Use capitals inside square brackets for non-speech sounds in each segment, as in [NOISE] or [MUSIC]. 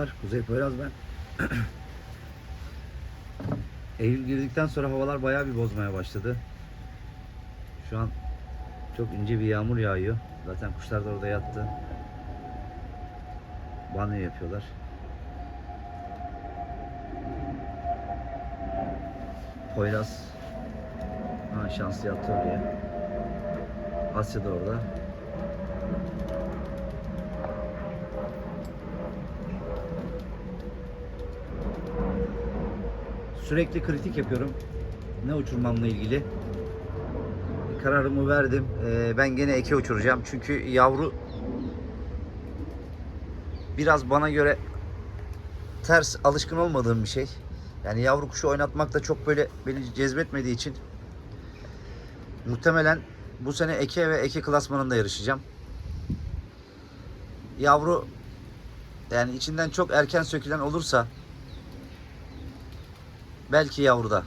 Merhabalar, Kuzey Poyraz ben. [CLEARS THROAT] Eylül girdikten sonra havalar bayağı bir bozmaya başladı. Şu an çok ince bir yağmur yağıyor. Zaten kuşlar da orada yattı. Banyo yapıyorlar. Poyraz ha, şanslı yattı oraya. Asya da orada. Sürekli kritik yapıyorum. Ne uçurmamla ilgili. Kararımı verdim. Ee, ben gene eke uçuracağım. Çünkü yavru biraz bana göre ters alışkın olmadığım bir şey. Yani yavru kuşu oynatmak da çok böyle beni cezbetmediği için muhtemelen bu sene eke ve eke klasmanında yarışacağım. Yavru yani içinden çok erken sökülen olursa belki yavruda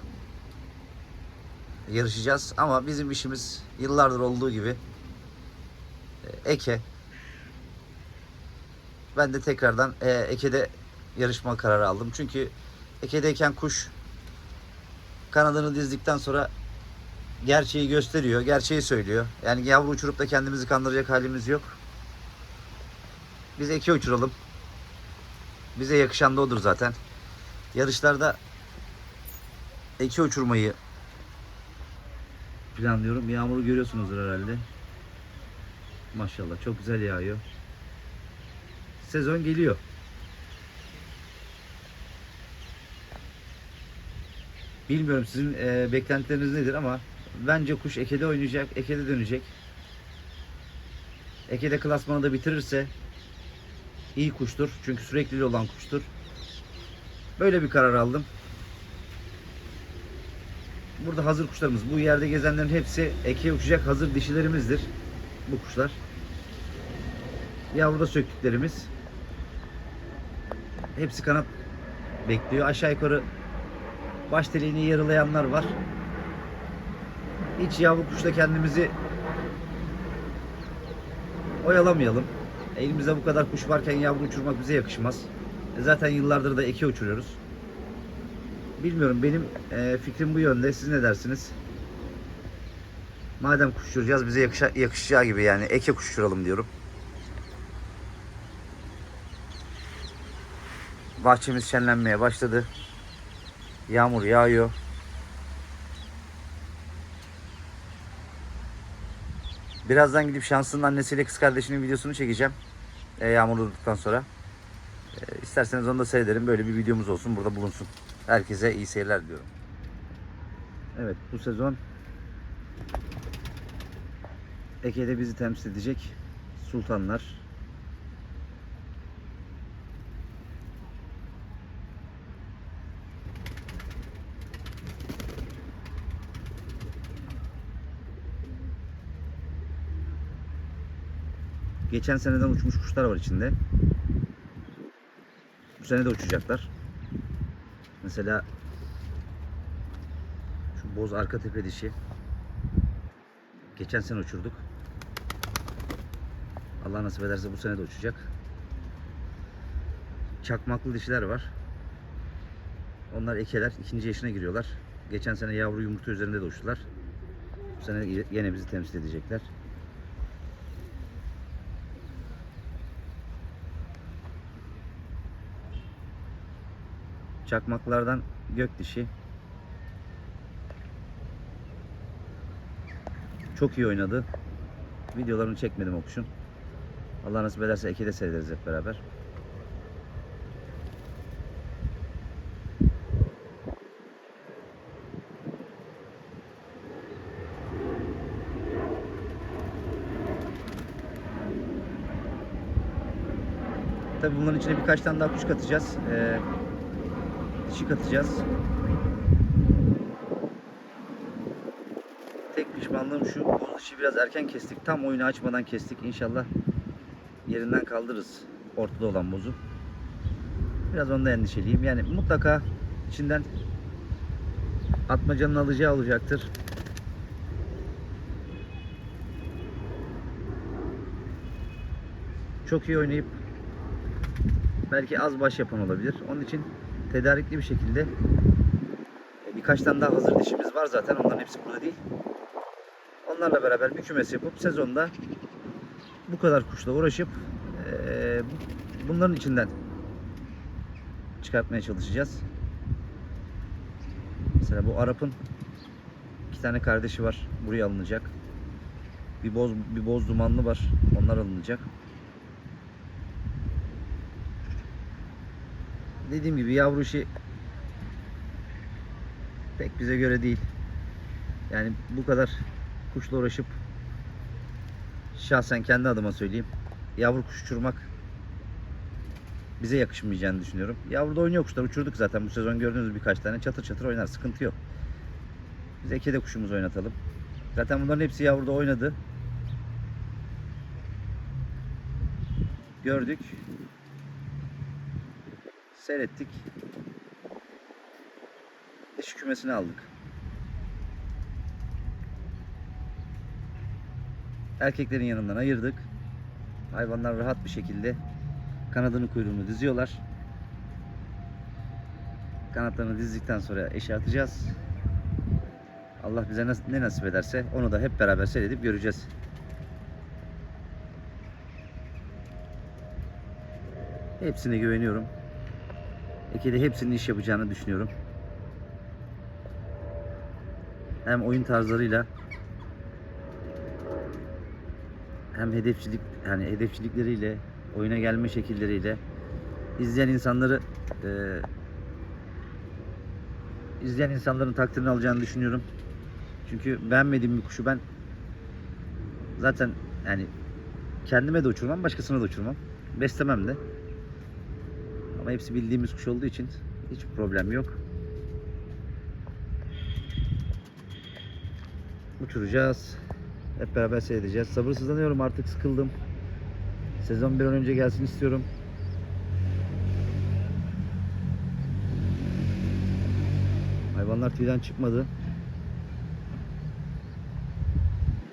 yarışacağız ama bizim işimiz yıllardır olduğu gibi e, eke. Ben de tekrardan e, ekede yarışma kararı aldım. Çünkü ekedeyken kuş kanadını dizdikten sonra gerçeği gösteriyor, gerçeği söylüyor. Yani yavru uçurup da kendimizi kandıracak halimiz yok. Biz eke uçuralım. Bize yakışan da odur zaten. Yarışlarda eke uçurmayı planlıyorum. Yağmuru görüyorsunuzdur herhalde. Maşallah çok güzel yağıyor. Sezon geliyor. Bilmiyorum sizin e, beklentileriniz nedir ama bence kuş ekede oynayacak, ekede dönecek. Ekede klasmanı da bitirirse iyi kuştur. Çünkü sürekli olan kuştur. Böyle bir karar aldım. Burada hazır kuşlarımız. Bu yerde gezenlerin hepsi ekeye uçacak hazır dişilerimizdir. Bu kuşlar. Yavruda söktüklerimiz. Hepsi kanat bekliyor. Aşağı yukarı baş teleğini yarılayanlar var. Hiç yavru kuşla kendimizi oyalamayalım. Elimizde bu kadar kuş varken yavru uçurmak bize yakışmaz. E Zaten yıllardır da eke uçuruyoruz. Bilmiyorum benim e, fikrim bu yönde. Siz ne dersiniz? Madem kuş uçuracağız bize yakışa, yakışacağı gibi yani eke kuş uçuralım diyorum. Bahçemiz şenlenmeye başladı. Yağmur yağıyor. Birazdan gidip şansının annesiyle kız kardeşinin videosunu çekeceğim. E, yağmur durduktan sonra. E, isterseniz onu da seyrederim. Böyle bir videomuz olsun. Burada bulunsun. Herkese iyi seyirler diliyorum. Evet bu sezon Eke'de bizi temsil edecek sultanlar. Geçen seneden uçmuş kuşlar var içinde. Bu sene de uçacaklar. Mesela şu boz arka tepe dişi. Geçen sene uçurduk. Allah nasip ederse bu sene de uçacak. Çakmaklı dişiler var. Onlar ekeler. ikinci yaşına giriyorlar. Geçen sene yavru yumurta üzerinde de uçtular. Bu sene yine bizi temsil edecekler. Çakmaklardan gök dişi. Çok iyi oynadı. Videolarını çekmedim o kuşun. Allah nasip ederse Eke'de seyrederiz hep beraber. Tabii bunların içine birkaç tane daha kuş katacağız. Ee, dişi katacağız. Tek pişmanlığım şu boz dişi biraz erken kestik. Tam oyunu açmadan kestik. İnşallah yerinden kaldırırız ortada olan bozu. Biraz onda endişeliyim. Yani mutlaka içinden atmacanın alacağı olacaktır. Çok iyi oynayıp Belki az baş yapan olabilir. Onun için tedarikli bir şekilde e, birkaç tane daha hazır dişimiz var zaten. Onların hepsi burada değil. Onlarla beraber bir kümes yapıp sezonda bu kadar kuşla uğraşıp e, bunların içinden çıkartmaya çalışacağız. Mesela bu Arap'ın iki tane kardeşi var. Buraya alınacak. Bir boz bir boz dumanlı var. Onlar alınacak. Dediğim gibi yavru işi pek bize göre değil. Yani bu kadar kuşla uğraşıp şahsen kendi adıma söyleyeyim. Yavru kuş uçurmak bize yakışmayacağını düşünüyorum. Yavruda oynuyor kuşlar. Uçurduk zaten bu sezon gördüğünüz birkaç tane. Çatır çatır oynar. Sıkıntı yok. Biz ekede kuşumuzu oynatalım. Zaten bunların hepsi yavruda oynadı. Gördük. Seyrettik. Dişi kümesini aldık. Erkeklerin yanından ayırdık. Hayvanlar rahat bir şekilde kanadını kuyruğunu diziyorlar. Kanatlarını dizdikten sonra eşe atacağız. Allah bize ne nasip ederse onu da hep beraber seyredip göreceğiz. Hepsine güveniyorum. Eke'de hepsinin iş yapacağını düşünüyorum. Hem oyun tarzlarıyla hem hedefçilik yani hedefçilikleriyle oyuna gelme şekilleriyle izleyen insanları e, izleyen insanların takdirini alacağını düşünüyorum. Çünkü beğenmediğim bir kuşu ben zaten yani kendime de uçurmam, başkasına da uçurmam. Beslemem de. Ama hepsi bildiğimiz kuş olduğu için hiç problem yok. Uçuracağız. Hep beraber seyredeceğiz. Sabırsızlanıyorum artık sıkıldım. Sezon bir an önce gelsin istiyorum. Hayvanlar tüyden çıkmadı.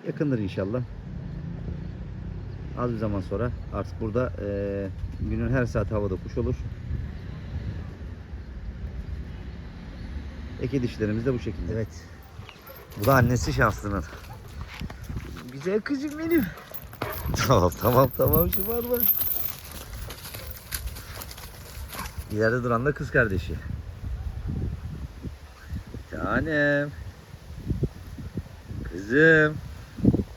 Yakındır inşallah. Az bir zaman sonra artık burada eee, günün her saat havada kuş olur. Eke dişlerimiz de bu şekilde. Evet. Bu da annesi şanslının. Güzel kızım benim. Tamam tamam tamam şu var mı? İleride duran da kız kardeşi. Tanem. Kızım.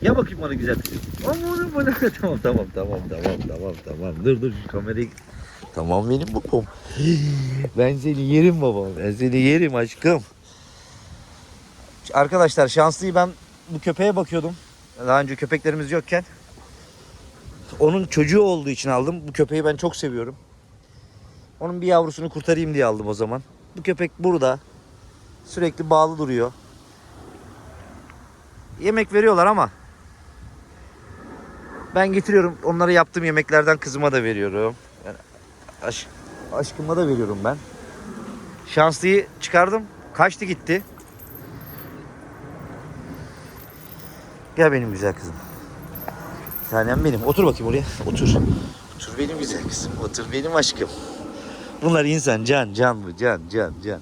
Ya bakayım bana güzel kızım. Aman bana. tamam tamam tamam tamam tamam tamam. Dur dur şu kamerayı. Tamam benim babam. Ben seni yerim babam. Ben seni yerim aşkım. Arkadaşlar şanslıyı ben bu köpeğe bakıyordum. Daha önce köpeklerimiz yokken. Onun çocuğu olduğu için aldım. Bu köpeği ben çok seviyorum. Onun bir yavrusunu kurtarayım diye aldım o zaman. Bu köpek burada. Sürekli bağlı duruyor. Yemek veriyorlar ama ben getiriyorum. Onlara yaptığım yemeklerden kızıma da veriyorum. Yani aş, aşkıma da veriyorum ben. Şanslıyı çıkardım. Kaçtı gitti. Gel benim güzel kızım. Tanem benim. Otur bakayım oraya. Otur. Otur benim güzel kızım. Otur benim aşkım. Bunlar insan. Can, can bu. Can, can, can.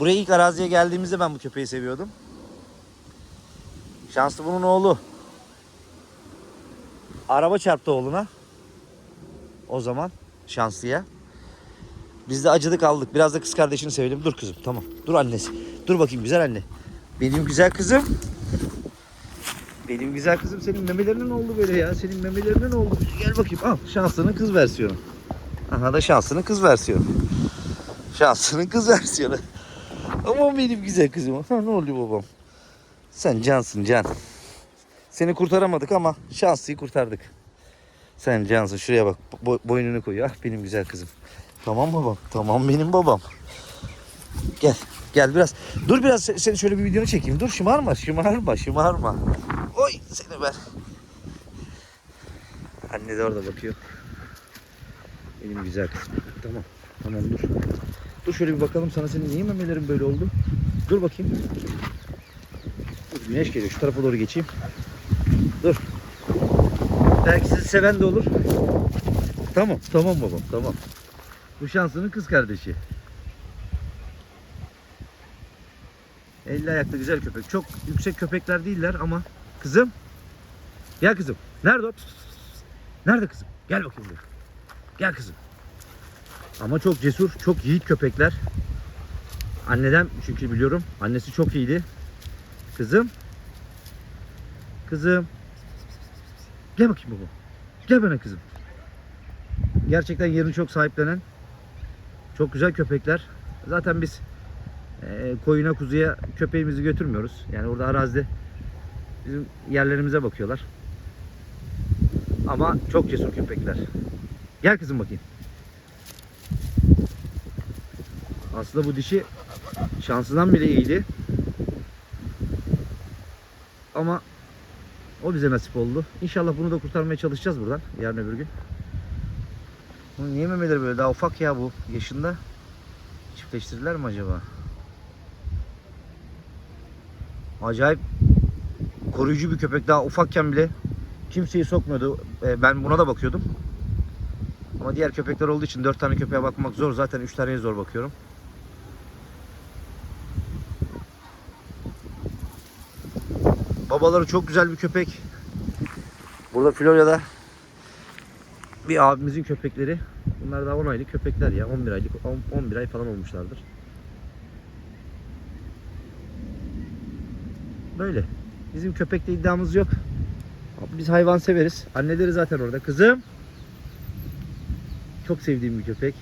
Buraya ilk araziye geldiğimizde ben bu köpeği seviyordum. Şanslı bunun oğlu. Araba çarptı oğluna. O zaman şanslıya. Biz de acıdık aldık. Biraz da kız kardeşini sevelim. Dur kızım tamam. Dur annesi. Dur bakayım güzel anne. Benim güzel kızım. Benim güzel kızım senin memelerinin oldu böyle ya. Senin memelerinin oldu. Gel bakayım al şansının kız versiyonu. Aha da şansının kız versiyonu. Şansının kız versiyonu. Aman benim güzel kızım. Ha, ne oluyor babam? Sen cansın can. Seni kurtaramadık ama şanslıyı kurtardık. Sen cansın. Şuraya bak. Bo- boynunu koyuyor. Ah benim güzel kızım. Tamam babam. Tamam benim babam. Gel. Gel biraz. Dur biraz se- seni şöyle bir videonu çekeyim. Dur şımarma. Şımarma. Şımarma. Oy seni ver. Anne de orada bakıyor. Benim güzel kızım. Tamam. Tamam dur. Dur şöyle bir bakalım sana senin niye memelerin böyle oldu? Dur bakayım. Dur, güneş geliyor. Şu tarafa doğru geçeyim. Dur. Belki sizi seven de olur. Tamam, tamam babam, tamam. Bu şansının kız kardeşi. Elli ayaklı güzel köpek. Çok yüksek köpekler değiller ama kızım. Gel kızım. Nerede o? Nerede kızım? Gel bakayım buraya. Gel kızım. Ama çok cesur, çok yiğit köpekler. Anneden çünkü biliyorum. Annesi çok iyiydi. Kızım. Kızım. Gel bakayım baba. Gel bana kızım. Gerçekten yerini çok sahiplenen çok güzel köpekler. Zaten biz e, koyuna kuzuya köpeğimizi götürmüyoruz. Yani orada arazide bizim yerlerimize bakıyorlar. Ama çok cesur köpekler. Gel kızım bakayım. Aslında bu dişi şansından bile iyiydi. Ama o bize nasip oldu. İnşallah bunu da kurtarmaya çalışacağız buradan yarın öbür gün. Bu niye memeleri böyle daha ufak ya bu yaşında? Çiftleştirdiler mi acaba? Acayip koruyucu bir köpek daha ufakken bile kimseyi sokmuyordu. Ee, Ben buna da bakıyordum. Ama diğer köpekler olduğu için 4 tane köpeğe bakmak zor. Zaten 3 taneye zor bakıyorum. Babaları çok güzel bir köpek. Burada Florya'da bir abimizin köpekleri. Bunlar daha 10 aylık köpekler ya. 11 aylık, 10 11 ay falan olmuşlardır. Böyle. Bizim köpekte iddiamız yok. Biz hayvan severiz. Anneleri zaten orada. Kızım. Çok sevdiğim bir köpek.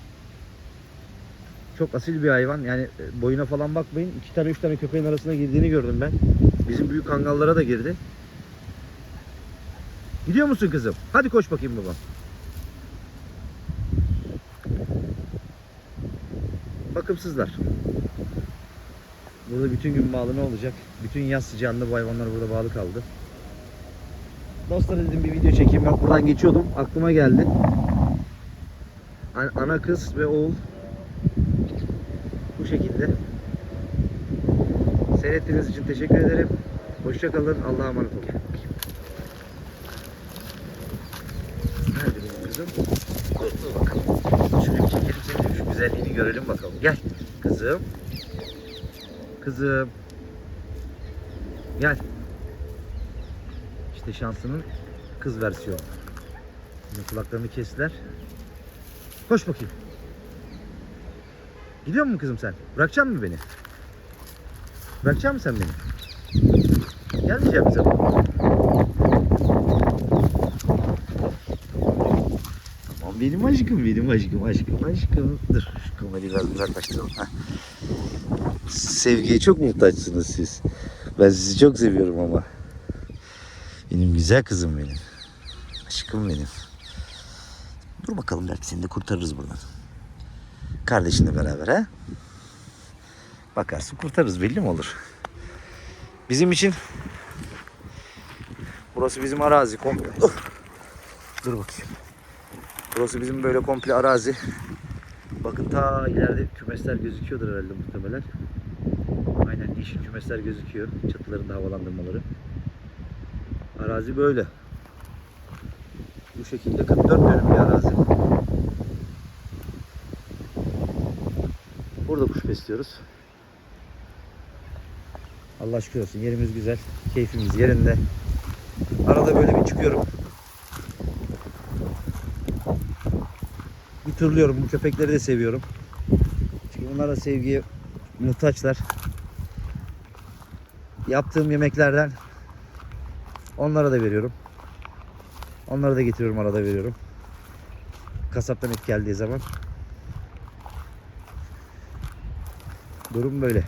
Çok asil bir hayvan. Yani e, boyuna falan bakmayın. İki tane üç tane köpeğin arasına girdiğini gördüm ben. Bizim büyük kangallara da girdi. Gidiyor musun kızım? Hadi koş bakayım babam. Bakımsızlar. Burada bütün gün bağlı ne olacak? Bütün yaz sıcağında bu hayvanlar burada bağlı kaldı. Dostlar dedim bir video çekeyim. Ben buradan geçiyordum. Aklıma geldi. An- Ana kız ve oğul şekilde. Seyrettiğiniz için teşekkür ederim. Hoşça kalın. Allah'a emanet olun. Nerede benim kızım? Dur bakalım. Şöyle bir çekelim seni şu güzelliğini görelim bakalım. Gel kızım. Kızım. Gel. İşte şansının kız versiyonu. Şimdi kulaklarını kestiler. Koş bakayım. Gidiyor musun kızım sen? Bırakacak mısın beni? Bırakacak mısın sen beni? Gelmeyecek misin? Tamam benim aşkım, benim aşkım, aşkım, aşkım. Dur, şu kamerayı biraz uzaklaştıralım. Sevgiye çok muhtaçsınız siz. Ben sizi çok seviyorum ama. Benim güzel kızım benim. Aşkım benim. Dur bakalım belki seni de kurtarırız buradan. Kardeşinle beraber ha? Bakarsın kurtarırız belli mi olur? Bizim için burası bizim arazi komple. Dur bakayım. Burası bizim böyle komple arazi. Bakın ta ileride kümesler gözüküyordur herhalde muhtemelen. Aynen yeşil kümesler gözüküyor. Çatılarında havalandırmaları. Arazi böyle. Bu şekilde 44 dönüm bir arazi. Burada kuş besliyoruz. Allah şükür olsun yerimiz güzel. Keyfimiz yerinde. Arada böyle bir çıkıyorum. Bir turluyorum. Bu köpekleri de seviyorum. Çünkü bunlar da sevgiye muhtaçlar. Yaptığım yemeklerden onlara da veriyorum. Onları da getiriyorum arada veriyorum. Kasaptan et geldiği zaman. Durum böyle.